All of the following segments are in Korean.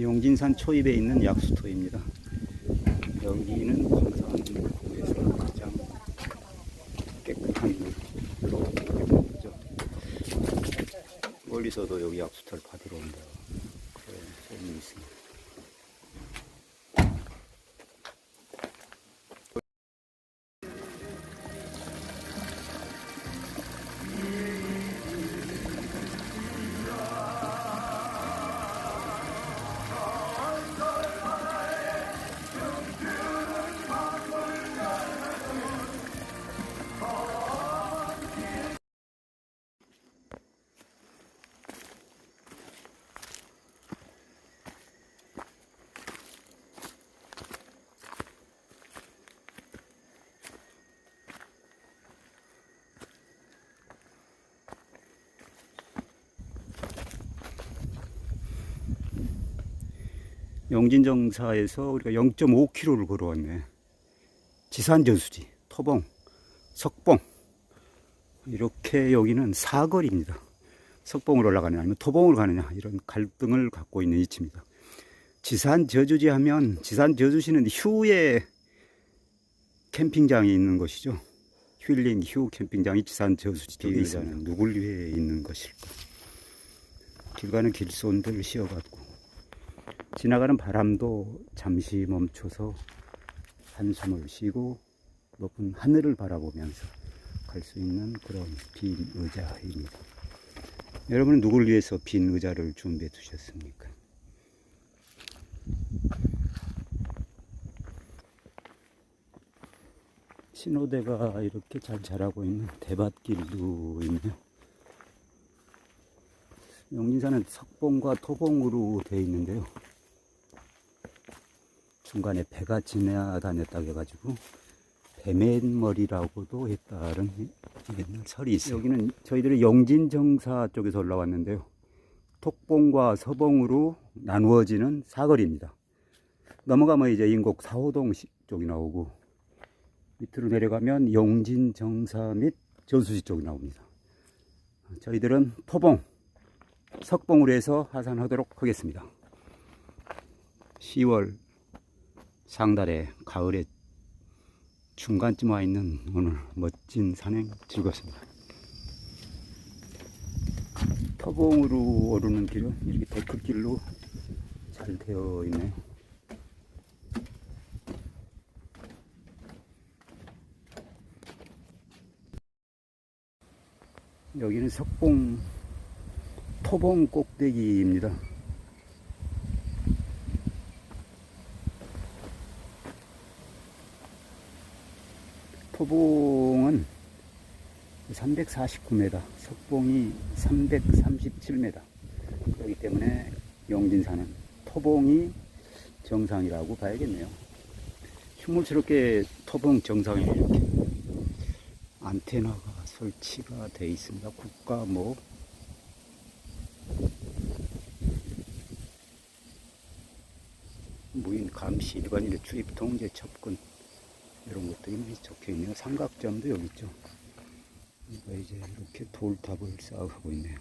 용진산 초입에 있는 약수터입니다. 여기는 광산에서 가장 깨끗한 물로 유명하죠. 멀리서도 여기 약수터를 받으러 온다. 영진정사에서 우리가 0.5km를 걸어왔네. 지산저수지, 토봉, 석봉. 이렇게 여기는 사거리입니다. 석봉으로 올라가느냐 아니면 토봉으로 가느냐 이런 갈등을 갖고 있는 위치입니다. 지산 저주지 하면 지산 저주시는 휴에 캠핑장이 있는 것이죠. 힐링 휴 캠핑장이 지산 저수지 쪽에 있는 누굴 위해 있는 것일까? 길 가는 길손들 씌어갖고 지나가는 바람도 잠시 멈춰서 한숨을 쉬고 높은 하늘을 바라보면서 갈 수 있는 그런 빈 의자입니다. 여러분은 누굴 위해서 빈 의자를 준비해 두셨습니까? 신호대가 이렇게 잘 자라고 있는 대밭길도 있네요. 용진산은 석봉과 토봉으로 되어 있는데요. 중간에 배가 지나다녔다 해가지고 배맨머리라고도 했다는 옛날 설이 있어요. 여기는 저희들이 영진정사 쪽에서 올라왔는데요. 톡봉과 서봉으로 나누어지는 사거리입니다. 넘어가면 이제 인곡 사호동 시- 쪽이 나오고 밑으로 내려가면 용진정사 및 전수지 쪽이 나옵니다. 저희들은 토봉, 석봉으로 해서 하산하도록 하겠습니다. 10월 상달에 가을에 중간쯤 와 있는 오늘 멋진 산행 즐겁습니다. 터봉으로 오르는 길은 이렇게 데크길로 잘 되어 있네요. 여기는 석봉 토봉 꼭대기입니다. 토봉은 349m, 석봉이 337m. 그렇기 때문에 용진산은 토봉이 정상이라고 봐야겠네요. 흉물스럽게 토봉 정상에 이렇게 안테나가 설치가 되어 있습니다. 국가 뭐 무인 감시, 일반인의 출입 통제, 접근 이런 것들이 적혀 있네요. 삼각점도 여기 있죠. 그러니까 이제 이렇게 돌탑을 쌓아가고 있네요.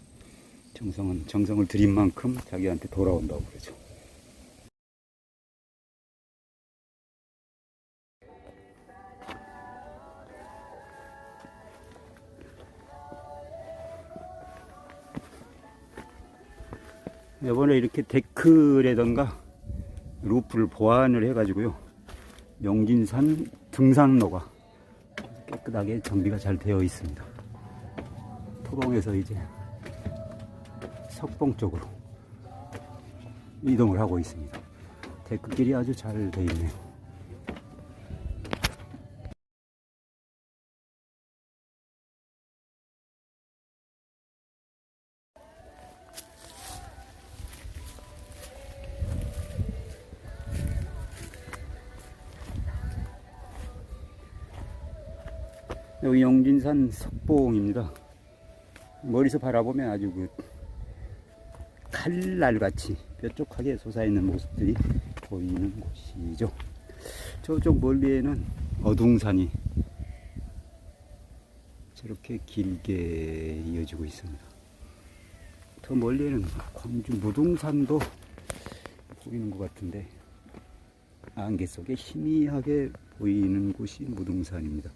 정성은 정성을 들인 만큼 자기한테 돌아온다고 그러죠. 이번에 이렇게 데크라던가 루프를 보완을 해가지고요. 용진산 등산로가 깨끗하게 정비가 잘 되어 있습니다. 토봉에서 이제 석봉 쪽으로 이동을 하고 있습니다. 데크길이 아주 잘 되어 있네요. 여기 용진산 석봉입니다. 멀리서 바라보면 아주 그 칼날같이 뾰족하게 솟아있는 모습들이 보이는 곳이죠. 저쪽 멀리에는 어둥산이 저렇게 길게 이어지고 있습니다. 더 멀리에는 광주 무등산도 보이는 것 같은데 안개 속에 희미하게 보이는 곳이 무등산입니다.